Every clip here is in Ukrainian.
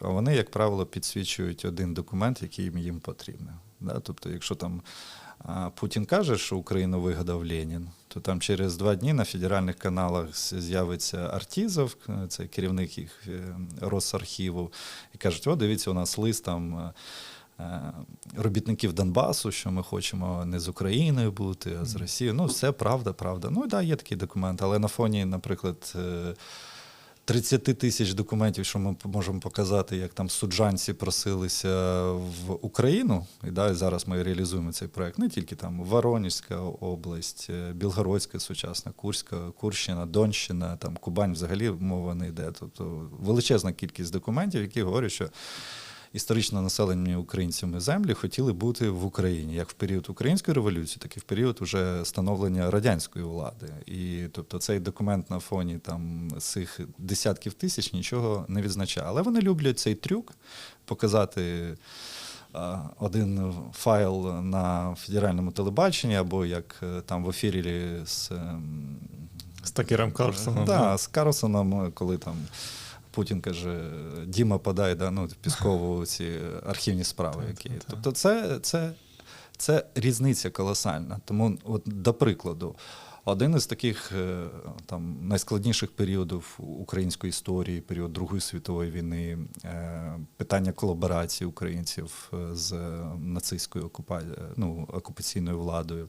А вони, як правило, підсвічують один документ, який їм- потрібен. Да? Тобто, якщо там Путін каже, що Україну вигадав Ленін, то там через два дні на федеральних каналах з'явиться Артізов, е, це керівник їх е, Росархіву, і кажуть: о, дивіться, у нас лист там. е, Робітників Донбасу, що ми хочемо не з Україною бути, а з Росією. Ну, все правда, правда. Ну, так, да, є такий документ, але на фоні, наприклад, 30 тисяч документів, що ми можемо показати, як там суджанці просилися в Україну. І да, зараз ми реалізуємо цей проект. Не тільки там Воронезька область, е, Білгородська сучасна, Курська, Курщина, Донщина, там Кубань взагалі мова не йде. Тобто величезна кількість документів, які говорять, що історично населені українцями землі хотіли бути в Україні, як в період української революції, так і в період уже становлення радянської влади. І тобто цей документ на фоні там цих десятків тисяч нічого не відзначає. Але вони люблять цей трюк показати. Один файл на федеральному телебаченні, або як е, там в ефірі з ем, З Такером Карлсоном. Да, з Карлсоном, коли там Путін каже, Діма подай да, ну, Піскову ці архівні справи. які. так. Тобто, це, це, це різниця колосальна. Тому, от, до прикладу, один із таких е, там, найскладніших періодів української історії, період Другої світової війни, е, питання колаборації українців е, з нацистською окупа... ну, окупаційною владою,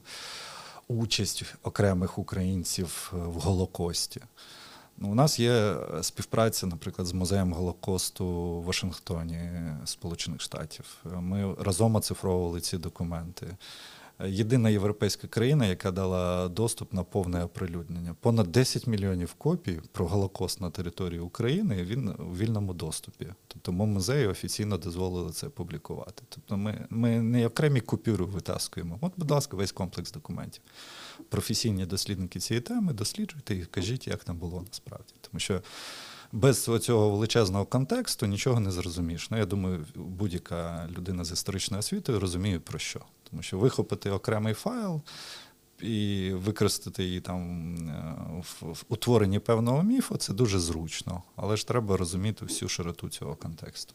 участь окремих українців в Голокості. Ну, у нас є співпраця, наприклад, з музеєм Голокосту в Вашингтоні, Сполучених Штатів. Ми разом оцифровували ці документи. Єдина європейська країна, яка дала доступ на повне оприлюднення. Понад 10 мільйонів копій про Голокост на території України він у вільному доступі. Тобто ми музеї офіційно дозволили це публікувати. Тобто ми, ми не окремі купюри витаскуємо. От, будь ласка, весь комплекс документів. Професійні дослідники цієї теми досліджуйте і кажіть, як там було насправді. Тому що без цього величезного контексту нічого не зрозумієш. Ну, я думаю, будь-яка людина з історичною освітою розуміє про що. Тому що вихопити окремий файл і використати її там е, в, в утворенні певного міфу це дуже зручно, але ж треба розуміти всю широту цього контексту.